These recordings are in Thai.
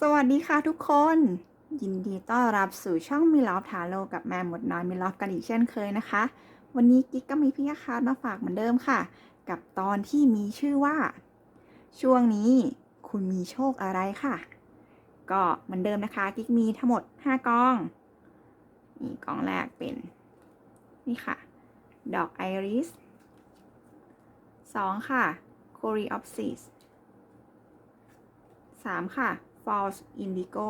สวัสดีค่ะทุกคน ยินดีต้อนรับสู่ช่องมิลอฟทาโลกับแม่หมดน้อยมิลอฟกันอีกเช่นเคยนะคะ วันนี้กิ๊กก็มีพี่คาร์มาฝากเหมือนเดิมค่ะ กับตอนที่มีชื่อว่า ช่วงนี้คุณมีโชคอะไรค่ะ ก็เหมือนเดิมนะคะ กิ๊กมีทั้งหมด 5กองนี่กองแรกเป็นนี่ค่ะ ดอกไอริส2ค่ะ c o r e o p s i s 3 ค่ะ False Indigo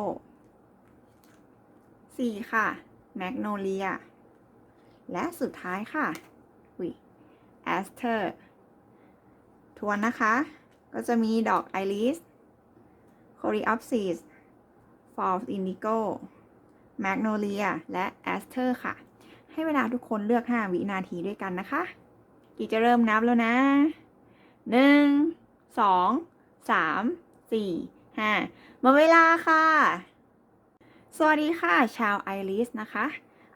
4 ค่ะ Magnolia และสุดท้ายค่ะวิ Aster ทวนนะคะ ก็จะมีดอกไอริส Coreopsis False Indigo Magnolia และ Aster ค่ะ ให้เวลาทุกคนเลือก 5 วินาทีด้วยกันนะคะ กีจะเริ่มนับแล้วนะ 1 2 3 4 5หมดเวลาค่ะ สวัสดีค่ะ ชาวไอริสนะคะ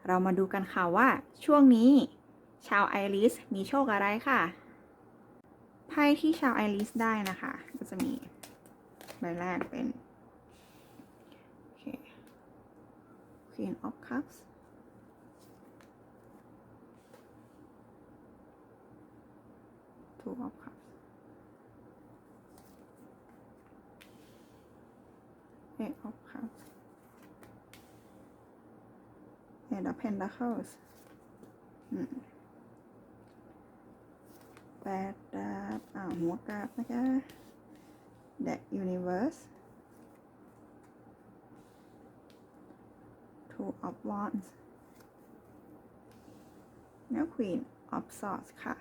เรามาดูกันค่ะว่า ช่วงนี้ ชาวไอริสมีโชคอะไรค่ะไพ่ที่ชาวไอริสได้นะคะ ก็จะมีใบแรกเป็น Queen of Cups Two of eight of Cups Eight of Pentacles แปดดาบอ่าหัวกราบนะคะ The Universe Two of Wands แล้ว Queen of Swords ค่ะ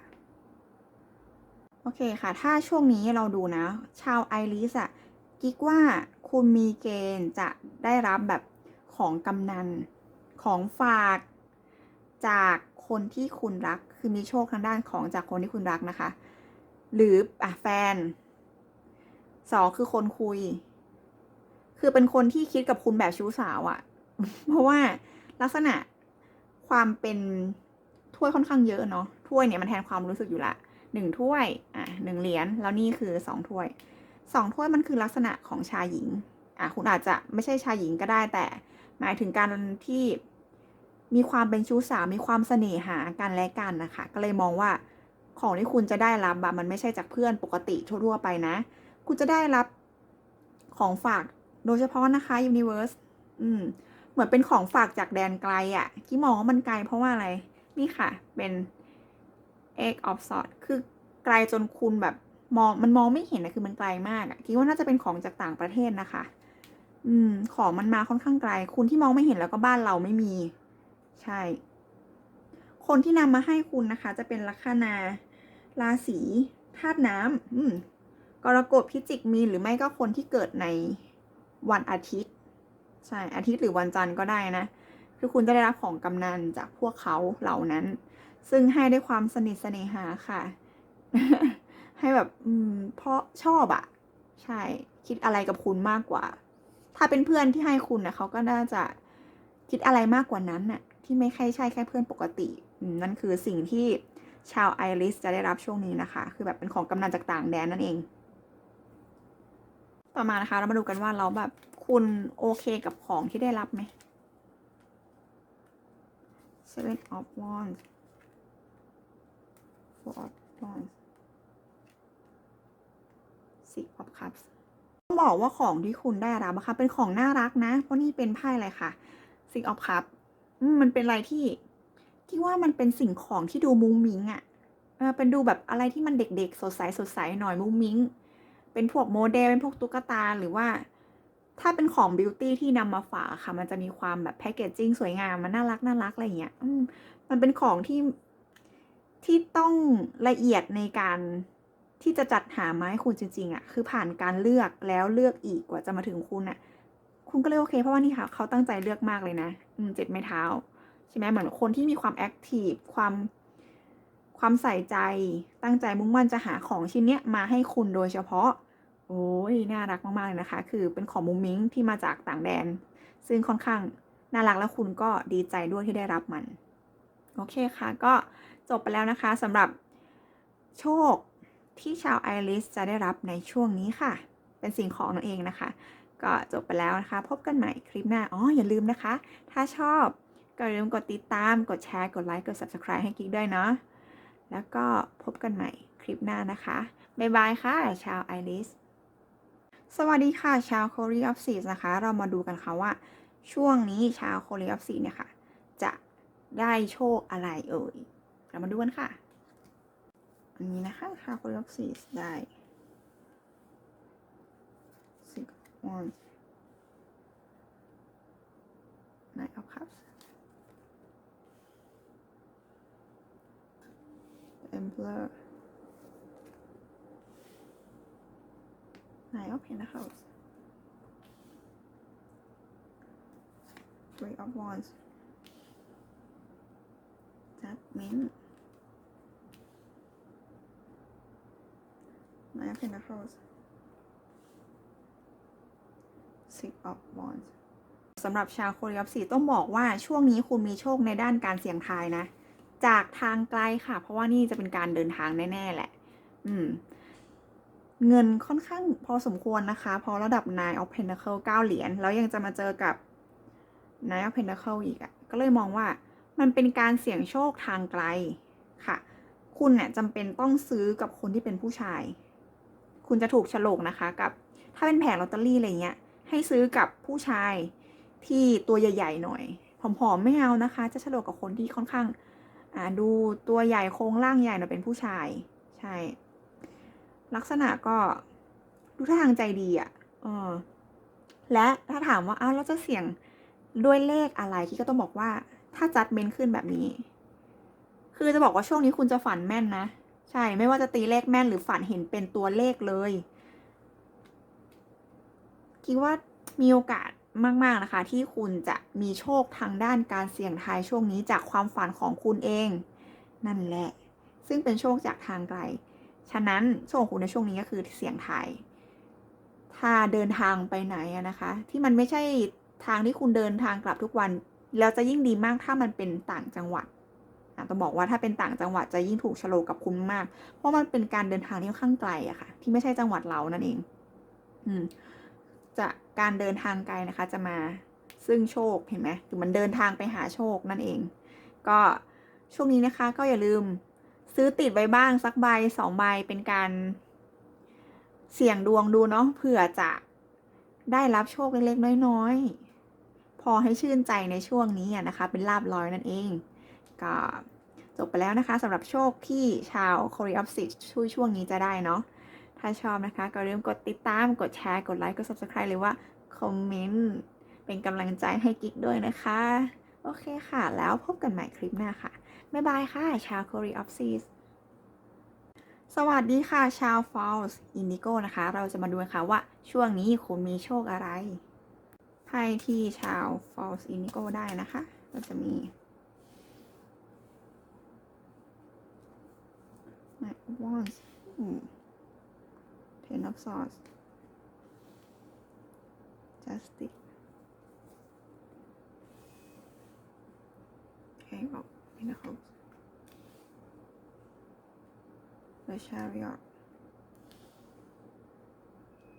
โอเคค่ะ ถ้าช่วงนี้เราดูนะ ชาวไอริสอะกิ๊กว่า คุณมีเกณฑ์จะได้รับแบบของกำนันของฝากจากคนที่คุณรัก คือมีโชคทางด้านของจากคนที่คุณรักนะคะ หรืออะแฟนสองคือคนคุย คือเป็นคนที่คิดกับคุณแบบชู้สาวอะเพราะว่าลักษณะความเป็นถ้วยค่อนข้างเยอะเนาะถ้วยเนี่ยมันแทนความรู้สึกอยู่ละหนึ่งถ้วย อะหนึ่งเหรียญแล้วนี่คือสองถ้วย สองถ้วยมันคือลักษณะของชายหญิง อะคุณอาจจะไม่ใช่ชายหญิงก็ได้แต่ หมายถึงการที่มีความเป็นชู้สาวมีความเสน่หากันและกันนะคะ ก็เลยมองว่าของที่คุณจะได้รับอะมันไม่ใช่จากเพื่อนปกติทั่วๆไปนะ คุณจะได้รับของฝากโดยเฉพาะนะคะ Universe อืม เหมือนเป็นของฝากจากแดนไกลอะที่มองว่ามันไกลเพราะว่าอะไร นี่ค่ะ เป็น egg of swords คือไกลจนคุณแบบ มองมันมองไม่เห็นนะคือมันไกลมากอะคิดว่าน่าจะเป็นของจากต่างประเทศนะคะ อืม ของมันมาค่อนข้างไกล คุณที่มองไม่เห็นแล้วก็บ้านเราไม่มี ใช่ คนที่นำมาให้คุณนะคะ จะเป็นลัคนาราศีธาตุน้ำอืมกรกฎพิจิกมีนหรือไม่ก็คนที่เกิดในวันอาทิตย์ ใช่อาทิตย์หรือวันจันทร์ก็ได้นะ คือคุณจะได้รับของกำนันจากพวกเขาเหล่านั้น ซึ่งให้ด้วยความสนิทเสน่หาค่ะ ให้แบบ อืม เพราะชอบอะใช่ คิดอะไรกับคุณมากกว่า ถ้าเป็นเพื่อนที่ให้คุณนะเขาก็น่าจะคิดอะไรมากกว่านั้นน่ะ ที่ไม่ใช่ใช่แค่เพื่อนปกตินั่นคือสิ่งที่ชาวไอริสจะได้รับช่วงนี้นะคะ คือแบบเป็นของกำนันจากต่างแดนนั่นเอง ต่อมานะคะ เรามาดูกันว่าเราแบบคุณโอเคกับของที่ได้รับไหม Seven of Wands Four of Wands Six of Cups ต้องบอกว่าของที่คุณได้รับนะคะเป็นของน่ารักนะ เพราะนี่เป็นไพ่อะไรค่ะ Six of Cups มันเป็นอะไรที่ที่ว่ามันเป็นสิ่งของที่ดูมุ้งมิ้งอะ่ะเป็นดูแบบอะไรที่มันเด็กๆ สดใสสดใสหน่อยมุ้งมิ้ง เป็นพวกโมเดลเป็นพวกตุ๊กตาหรือว่า ถ้าเป็นของบิวตี้ที่นำมาฝากค่ะ มันจะมีความแบบแพคเกจจิ้งสวยงามมันน่ารักน่ารักอะไรอย่างเงี้ยมมันเป็นของที่ที่ต้องละเอียดในการ ที่จะจัดหามาให้คุณจริงๆอะ่ะคือผ่านการเลือกแล้วเลือกอีกกว่าจะมาถึงคุณอะ่ะ คุณก็เลยโอเค เพราะว่านี่ค่ะเขาตั้งใจเลือกมากเลยนะอืมเจ็ดไม้เท้าใช่ไหมเหมือนคนที่มีความแอคทีฟความความใส่ใจตั้งใจมุ่งมั่นจะหาของชิ้นเนี้ยมาให้คุณโดยเฉพาะ โอ้ยน่ารักมาก ๆ เลยนะคะ คือเป็นของมุ้งมิ้งที่มาจากต่างแดน ซึ่งค่อนข้างน่ารักแล้วคุณก็ดีใจด้วยที่ได้รับมัน โอเคค่ะ ก็จบไปแล้วนะคะสำหรับโชค ที่ชาวไอริสจะได้รับในช่วงนี้ค่ะ เป็นสิ่งของนั่นเองนะคะ ก็จบไปแล้วนะคะ พบกันใหม่คลิปหน้า อ๋อ อย่าลืมนะคะ ถ้าชอบก็อย่าลืมกดติดตาม กดแชร์ กดไลค์ กด subscribe ให้กิ๊กด้วยเนาะ แล้วก็พบกันใหม่คลิปหน้านะคะ บ๊ายบายค่ะ ชาวไอริส สวัสดีค่ะ ชาวโคเรียออฟซีนะคะ เรามาดูกันค่ะว่า ช่วงนี้ชาวโคเรียออฟซีเนี่ยค่ะ จะได้โชคอะไรเอ่ย เรามาดูกันค่ะ อันนี้นะคะค่าคูณลบสี่ได้สิบวันไหนเอาครับเอ็มเบอร์ไหนเอาเพนนะคะ three of wands that means pentacles six of wands สำหรับชาวโคเรียสีต้องบอกว่าช่วงนี้คุณมีโชคในด้านการเสี่ยงทายนะ จากทางไกลค่ะ เพราะว่านี่จะเป็นการเดินทางแน่ ๆ แหละ อืม เงินค่อนข้างพอสมควรนะคะ พอระดับ nine of pentacle 9เหรียญแล้วยังจะมาเจอกับ nine of pentacle อีกอะ่ะ ก็เลยมองว่ามันเป็นการเสี่ยงโชคทางไกลค่ะ คุณเนี่ยจำเป็นต้องซื้อกับคนที่เป็นผู้ชาย คุณจะถูกฉลกนะคะกับ ถ้าเป็นแผงลอตเตอรี่อะไรเงี้ย ให้ซื้อกับผู้ชายที่ตัวใหญ่ๆหน่อยผอมๆไม่เอานะคะ จะฉลกกับคนที่ค่อนข้างอ่าดูตัวใหญ่โครงร่างใหญ่หน่อยเป็นผู้ชาย ใช่ ลักษณะก็ดูท่าทางใจดีอะ่ะเออและถ้าถามว่าอ้าวเราจะเสี่ยงด้วยเลขอะไรที่ก็ต้องบอกว่าถ้าจัดเมนขึ้นแบบนี้ คือจะบอกว่าช่วงนี้คุณจะฝันแม่นนะ ใช่ไม่ว่าจะตีเลขแม่นหรือฝันเห็นเป็นตัวเลขเลย คิดว่ามีโอกาสมาก ๆ นะคะ ที่คุณจะมีโชคทางด้านการเสี่ยงทายช่วงนี้จากความฝันของคุณเอง นั่นแหละ ซึ่งเป็นโชคจากทางไกล ฉะนั้นโชคของคุณในช่วงนี้ก็คือเสี่ยงทายถ้าเดินทางไปไหนนะคะ ที่มันไม่ใช่ทางที่คุณเดินทางกลับทุกวัน แล้วจะยิ่งดีมากถ้ามันเป็นต่างจังหวัด ต้องบอกว่าถ้าเป็นต่างจังหวัดจะยิ่งถูกโลกกับคุณมาก เพราะมันเป็นการเดินทางที่ค่อนข้างไกลอะค่ะ ที่ไม่ใช่จังหวัดเรานั่นเอง อืม จะการเดินทางไกลนะคะ จะมาซึ่งโชคเห็นไหมคือมันเดินทางไปหาโชคนั่นเอง ก็ช่วงนี้นะคะ ก็อย่าลืมซื้อติดไว้บ้างสักใบสองใบเป็นการเสี่ยงดวงดูเนาะเผื่อจะได้รับโชคเล็กๆน้อยๆพอให้ชื่นใจในช่วงนี้นะคะ เป็นลาบลอยนั่นเอง ก็จบไปแล้วนะคะสำหรับโชคที่ชาว c o r e o p s i s ช่วยช่วงนี้จะได้เนาะถ้าชอบนะคะ ก็อย่าลืมกดติดตามกดแชร์ กดไลค์กด subscribe หรือว่าคอมเมนต์เป็นกำลังใจให้กิ๊กด้วยนะคะ โอเคค่ะ แล้วพบกันใหม่คลิปหน้าค่ะ บ๊ายบายค่ะ ชาว Korea of Seas สวัสดีค่ะ ชาว Falls Indigo นะคะ เราจะมาดูกันค่ะว่าช่วงนี้คุณมีโชคอะไรไพ่ที่ชาว Falls Indigo ได้นะคะ เราจะมี Knight of Wands อืม Ten of Swords Justice King of Pentacles The Chariot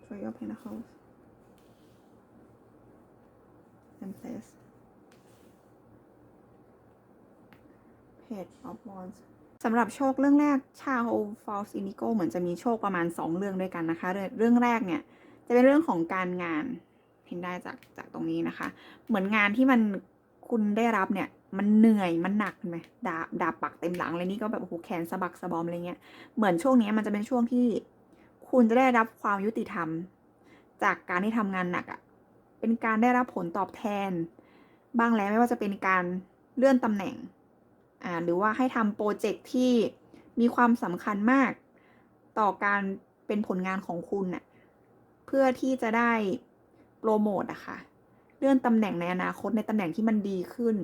Three of Pentacles Empress Page of Wands สำหรับโชคเรื่องแรกชาว False Indigo เหมือนจะมีโชคประมาณ 2 เรื่องด้วยกันนะคะ เรื่องแรกเนี่ยจะเป็นเรื่องของการงานเห็นได้จากจากตรงนี้นะคะ เหมือนงานที่มันคุณได้รับเนี่ยมันเหนื่อยมันหนักไหมดาบดาบปักเต็มหลังเลยนี่ก็แบบโอ้โหแขนสะบักสะบอมอะไรเงี้ยเหมือนช่วงนี้มันจะเป็นช่วงที่คุณจะได้รับความยุติธรรม จากการที่ทำงานหนักอะ่ะเป็นการได้รับผลตอบแทน บ้างแล้วไม่ว่าจะเป็นการเลื่อนตำแหน่ง อ่าหรือว่าให้ทำโปรเจกต์ที่มีความสำคัญมาก ต่อการเป็นผลงานของคุณน่ะเพื่อที่จะได้โปรโมทอะค่ะเลื่อนตำแหน่งในอนาคตในตำแหน่งที่มันดีขึ้น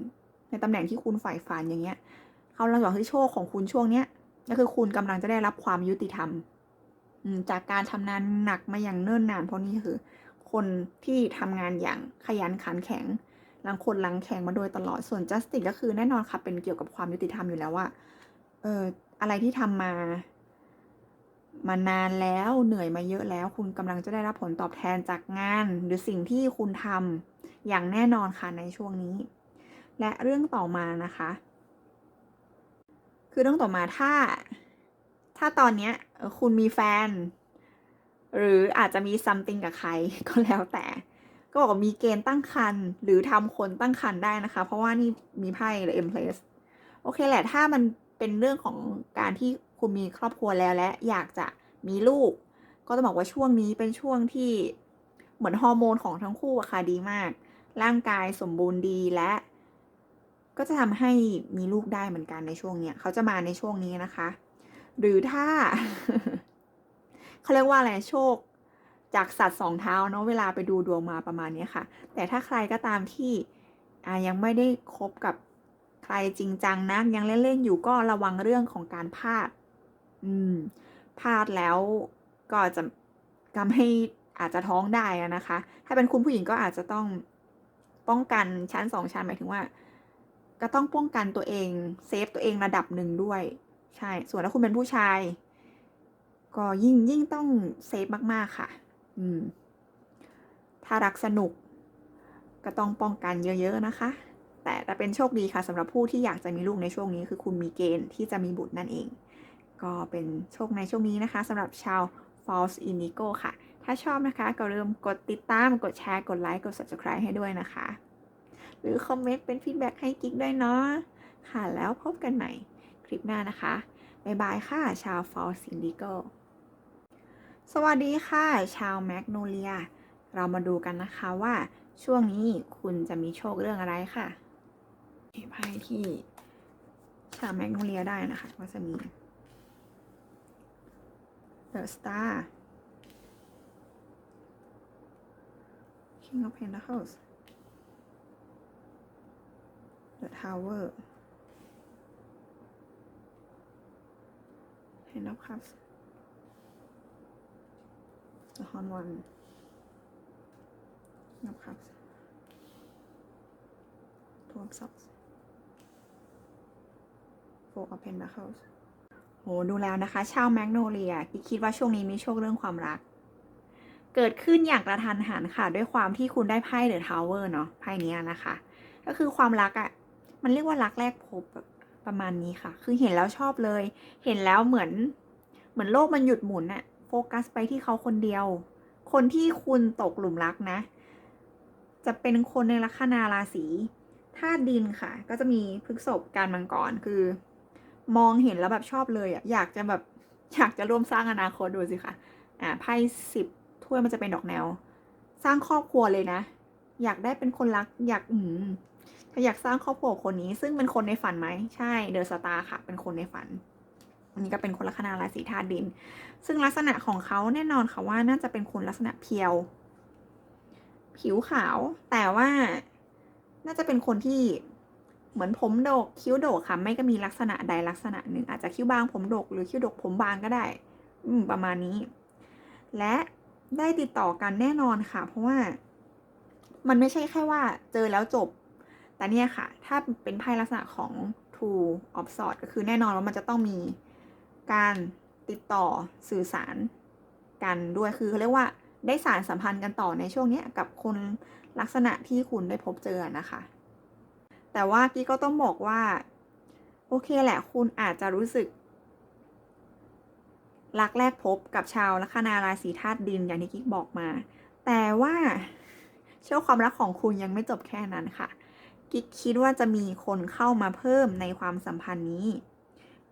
ในตำแหน่งที่คุณใฝ่ฝันอย่างเงี้ยเขาลังบอกให้โชคของคุณช่วงเนี้ยก็คือคุณกำลังจะได้รับความยุติธรรมจากการทำงานหนักมาอย่างเนิ่นนานเพราะนี่คือ คนที่ทำงานอย่างขยันขันแข็ง ลังคนลังแข็งมาโดยตลอดส่วน justice ก็คือแน่นอนค่ะเป็นเกี่ยวกับความยุติธรรมอยู่แล้วว่าเอออะไรที่ทำมา มานานแล้วเหนื่อยมาเยอะแล้ว คุณกำลังจะได้รับผลตอบแทนจากงาน หรือสิ่งที่คุณทำอย่างแน่นอนค่ะในช่วงนี้ และเรื่องต่อมานะคะ คือเรื่องต่อมาถ้าถ้าตอนเนี้ยคุณมีแฟน หรืออาจจะมีซัมติงกับใครก็แล้วแต่ ก็บอกมีเกณฑ์ตั้งครรภ์หรือทำคนตั้งครรภ์ได้นะคะ เพราะว่านี่มีไพ่หรือเอ็มเพลสโอเคแหละถ้ามันเป็นเรื่องของการที่คุณมีครอบครัวแล้วและอยากจะมีลูก ก็ต้องบอกว่าช่วงนี้เป็นช่วงที่เหมือนฮอร์โมนของทั้งคู่อะค่ะดีมาก ร่างกายสมบูรณ์ดีและ ก็จะทำให้มีลูกได้เหมือนกันในช่วงเนี้ยเขาจะมาในช่วงนี้นะคะ หรือถ้า เขาเรียกว่าอะไรโชค จากสัตว์สองเท้าเนาะเวลาไปดูดวงมาประมาณนี้ค่ะ แต่ถ้าใครก็ตามที่ยังไม่ได้คบกับใครจริงจังนะยังเล่นๆอยู่ก็ระวังเรื่องของการพลาด อืมพลาดแล้วก็จะทำให้อาจจะท้องได้นะคะ ถ้าเป็นคุณผู้หญิงก็อาจจะต้องป้องกันชั้นสองชั้นหมายถึงว่า ก็ต้องป้องกันตัวเองเซฟตัวเองระดับหนึ่งด้วย ใช่ ส่วนถ้าคุณเป็นผู้ชาย ก็ยิ่งยิ่งต้องเซฟมาก ๆ ค่ะ อืม ถ้ารักสนุก ก็ต้องป้องกันเยอะๆนะคะ แต่แต่เป็นโชคดีค่ะสำหรับผู้ที่อยากจะมีลูกในช่วงนี้ คือคุณมีเกณฑ์ที่จะมีบุตรนั่นเอง ก็เป็นโชคในช่วงนี้นะคะสำหรับชาว False Indigo ค่ะ ถ้าชอบนะคะ ก็ลืมกดติดตาม กดแชร์ กดไลค์ กด subscribe ให้ด้วยนะคะ หรือคอมเมนต์เป็นฟีดแบ็กให้กิ๊กด้วยเนาะ ค่ะ แล้วพบกันใหม่คลิปหน้านะคะ บ๊ายบายค่ะ ชาว False Indigo สวัสดีค่ะ ชาวแมกโนเลีย เรามาดูกันนะคะว่าช่วงนี้คุณจะมีโชคเรื่องอะไรค่ะไพ่ที่ชาวแมกโนเลียได้นะคะก็จะมี The Star King of Pentacles The Tower Ten of Cups The Horn One King of Cups Two of Swords Four of Pentacles โหดูแล้วนะคะ ชาวแมกโนเลียกิ๊กคิดว่าช่วงนี้มีโชคเรื่องความรัก เกิดขึ้นอย่างกระทันหันค่ะ ด้วยความที่คุณได้ไพ่เดอะทาวเวอร์เนาะไพ่นี้นะคะ ก็คือความรักอะ่ะ มันเรียกว่ารักแรกพบประมาณนี้ค่ะ คือเห็นแล้วชอบเลย เห็นแล้วเหมือน เหมือนโลกมันหยุดหมุนอะโฟ กัสไปที่เขาคนเดียว คนที่คุณตกหลุมรักนะ จะเป็นคนในลัคนาราศีธาตุดินค่ะ ก็จะมีพฤกษบการมังกรคือ มองเห็นแล้วแบบชอบเลยอะอยากจะแบบอยากจะร่วมสร้างอนาคตดูสิคะอ่าไพ่สิบถ้วยมันจะเป็นดอกแนว สร้างครอบครัวเลยนะ อยากได้เป็นคนรักอยากอืมถ้าอยากสร้างครอบครัวคนนี้ ซึ่งเป็นคนในฝันไหมใช่เดอะสตาร์ค่ะ เป็นคนในฝัน อันนี้ก็เป็นคนลัคนาราศีธาตุดิน ซึ่งลักษณะของเขาแน่นอนค่ะว่าน่าจะเป็นคนลักษณะเพียว ผิวขาว แต่ว่าน่าจะเป็นคนที่เหมือนผมโดกคิ้วโดกค่ะ ไม่ก็มีลักษณะใดลักษณะหนึ่งอาจจะคิ้วบางผมโดกหรือคิ้วโดกผมบางก็ได้ อืมประมาณนี้ และได้ติดต่อกันแน่นอนค่ะ เพราะว่ามันไม่ใช่แค่ว่าเจอแล้วจบ แต่เนี่ยค่ะ ถ้าเป็นไพ่ลักษณะของ Two of Swords ก็คือแน่นอนว่ามันจะต้องมี การติดต่อสื่อสารกันด้วยคือเขาเรียกว่าได้สารสัมพันธ์กันต่อในช่วงนี้กับคนลักษณะที่คุณได้พบเจอนะคะ แต่ว่ากี้ก็ต้องบอกว่า โอเคแหละคุณอาจจะรู้สึก รักแรกพบกับชาวลัคนาราศีธาตุดินอย่างที่กิ๊กบอกมา แต่ว่าเชื่อความรักของคุณยังไม่จบแค่นั้นค่ะ กิ๊กคิดว่าจะมีคนเข้ามาเพิ่มในความสัมพันธ์นี้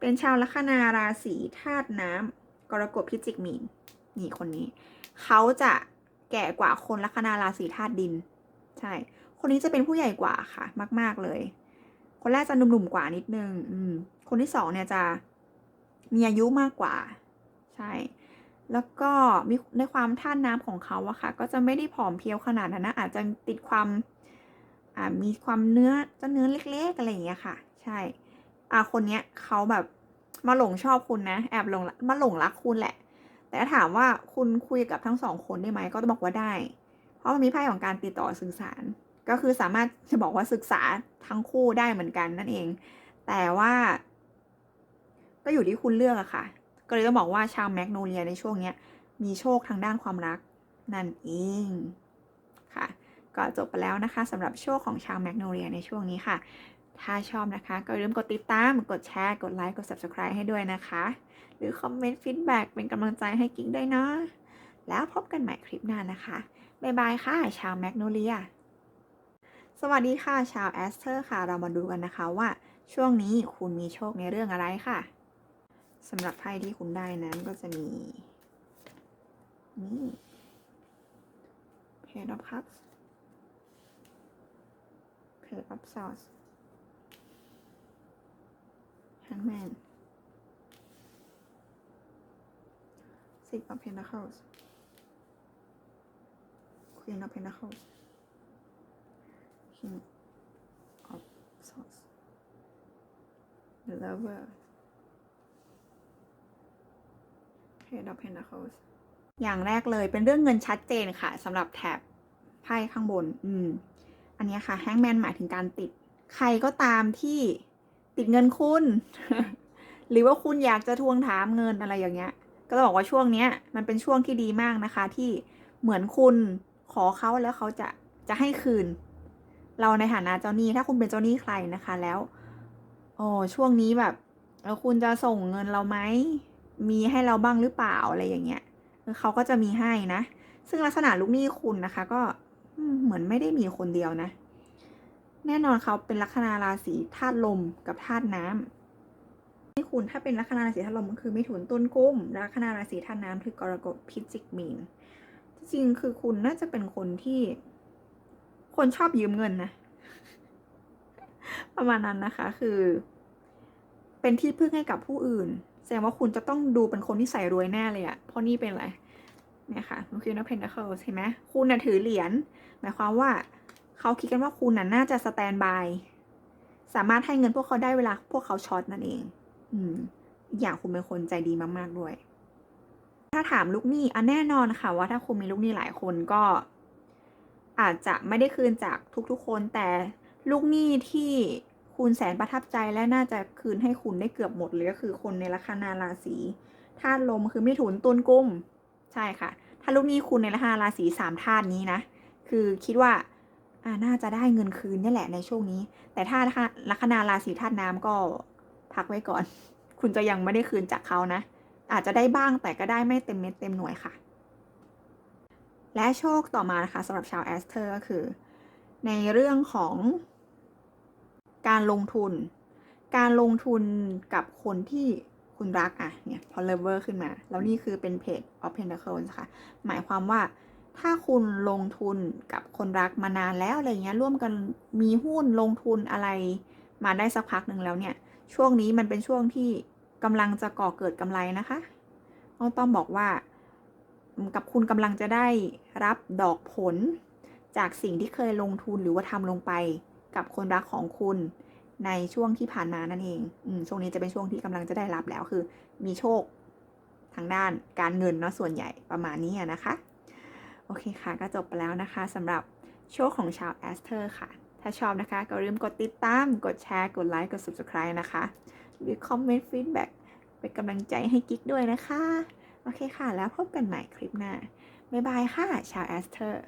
เป็นชาวลัคนาราศีธาตุน้ำกรกฎพิจิกมีนนี่คนนี้ เขาจะแก่กว่าคนลัคนาราศีธาตุดิน ใช่ คนนี้จะเป็นผู้ใหญ่กว่าค่ะ มาก ๆเลย คนแรกจะหนุ่มๆกว่านิดนึง อืม คนที่สองเนี่ยจะมีอายุมากกว่า ใช่ แล้วก็มีในความท่านน้ำของเขาอะค่ะ ก็จะไม่ได้ผอมเพียวขนาดนั้นนะอาจจะติดความอ่ามีความเนื้อจะเนื้อเล็กๆอะไรอย่างเงี้ยค่ะ ใช่ อ่าคนเนี้ยเขาแบบ มาหลงชอบคุณนะ แอบหลงมาหลงรักคุณแหละ แต่ถาถามว่าคุณคุยกับทั้งสองคนได้ไหมก็ต้องบอกว่าได้ เพราะมันมีไพ่ของการติดต่อสื่อสาร ก็คือสามารถจะบอกว่าศึกษาทั้งคู่ได้เหมือนกันนั่นเอง แต่ว่า ก็อยู่ที่คุณเลือกอะค่ะ ก็เลยต้องบอกว่าชาวแมกโนเลียในช่วงเนี้ย มีโชคทางด้านความรักนั่นเองค่ะ ก็จบไปแล้วนะคะสำหรับโชคของชาวแมกโนเลียในช่วงนี้ค่ะ ถ้าชอบนะคะ ก็อย่าลืมกดติดตาม กดแชร์ กดไลค์ กด subscribe ให้ด้วยนะคะ หรือคอมเมนต์ฟีดแบ็กเป็นกำลังใจให้กิ๊กด้วยเนาะ แล้วพบกันใหม่คลิปหน้านะคะ บ๊ายบายค่ะ ชาวแมกโนเลีย สวัสดีค่ะ ชาวแอสเทอร์ค่ะ เรามาดูกันนะคะว่า ช่วงนี้คุณมีโชคในเรื่องอะไรค่ะสำหรับไพ่ที่คุณได้นั้นก็จะมี นี่ Page of Cups Page of Swords Hangman Six of Pentacles Queen of Pentacles King of Swords The Lover Page of Pentacles อย่างแรกเลยเป็นเรื่องเงินชัดเจนค่ะสำหรับแถบไพ่ข้างบน อืม อันนี้ค่ะแฮงแมนหมายถึงการติด ใครก็ตามที่ ติดเงินคุณ หรือว่าคุณอยากจะทวงถามเงินอะไรอย่างเงี้ย ก็ต้องบอกว่าช่วงเนี้ย มันเป็นช่วงที่ดีมากนะคะ ที่เหมือนคุณขอเขาแล้วเขาจะจะให้คืน เราในฐานะเจ้าหนี้ถ้าคุณเป็นเจ้าหนี้ใครนะคะแล้วโอ้ช่วงนี้แบบแล้วคุณจะส่งเงินเราไหมมีให้เราบ้างหรือเปล่าอะไรอย่างเงี้ยเขาก็จะมีให้นะ ซึ่งลักษณะลูกหนี้คุณนะคะ ก็เหมือนไม่ได้มีคนเดียวนะ แน่นอนเขาเป็นลัคนาราศีธาตุลมกับธาตุน้ำนี่คุณถ้าเป็นลัคนาราศีธาตุลมก็คือมิถุนต้นกุ้มลัคนาราศีธาตุน้ำคือกรกฎพิจิกมีนจริงๆคือคุณน่าจะเป็นคนที่ คนชอบยืมเงินนะ ประมาณนั้นนะคะ คือ เป็นที่พึ่งให้กับผู้อื่น แสดงว่าคุณจะต้องดูเป็นคนที่ใส่รวยแน่เลยอะเพราะนี่เป็นอะไรเนี่ยค่ะมันคือนักเพนทัคเคิลเห็นไหมคุณน่ะถือเหรียญหมายความว่า เขาคิดกันว่าคุณน่ะน่าจะสแตนบายสามารถให้เงินพวกเขาได้เวลาพวกเขาช็อตนั่นเอง อืม อย่างคุณเป็นคนใจดีมาก ๆ ด้วย ถ้าถามลูกหนี้อันแน่นอนค่ะ ว่าถ้าคุณมีลูกหนี้หลายคนก็ อาจจะไม่ได้คืนจากทุกๆคน แต่ลูกหนี้ที่คุณแสนประทับใจและน่าจะคืนให้คุณได้เกือบหมดเลยก็คือคนในลัคนาราศีธาตุลมคือมิถุนตุลกุม ใช่ค่ะ ถ้าลูกหนี้คุณในลัคนาราศีสามธาตุนี้นะ คือคิดว่า อ่าน่าจะได้เงินคืนนี่แหละในช่วงนี้ แต่ถ้าลัคนาราศีธาตุน้ำก็พักไว้ก่อน คุณจะยังไม่ได้คืนจากเขานะ อาจจะได้บ้างแต่ก็ได้ไม่เต็มเม็ดเต็มหน่วยค่ะ และโชคต่อมานะคะสำหรับชาวแอสเทอร์ก็คือ ในเรื่องของการลงทุน การลงทุนกับคนที่คุณรักอะเนี่ยพอเลเวอร์ขึ้นมา แล้วนี่คือเป็นเพจ of Pentacles ค่ะ หมายความว่า ถ้าคุณลงทุนกับคนรักมานานแล้วอะไรเงี้ยร่วมกันมีหุ้นลงทุนอะไรมาได้สักพักหนึ่งแล้วเนี่ย ช่วงนี้มันเป็นช่วงที่กำลังจะก่อเกิดกำไรนะคะต้องต้องบอกว่า กับคุณกำลังจะได้รับดอกผล จากสิ่งที่เคยลงทุนหรือว่าทำลงไปกับคนรักของคุณในช่วงที่ผ่านมานั่นเองอช่วงนี้จะเป็นช่วงที่กำลังจะได้รับแล้วคือ มีโชคทางด้านการเงินเนาะส่วนใหญ่ประมาณนี้นะคะ โอเคค่ะ ก็จบไปแล้วนะคะสำหรับโชคของชาวแอสเทอร์ค่ะ ถ้าชอบนะคะ ก็ลืมกดติดตาม กดแชร์ กดไลค์ กด subscribe นะคะ หรือคอมเมนต์ฟีดแบ็กเป็นกำลังใจให้กิ๊กด้วยนะคะ โอเคค่ะ แล้วพบกันใหม่คลิปหน้า บ๊ายบายค่ะ ชาวแอสเทอร์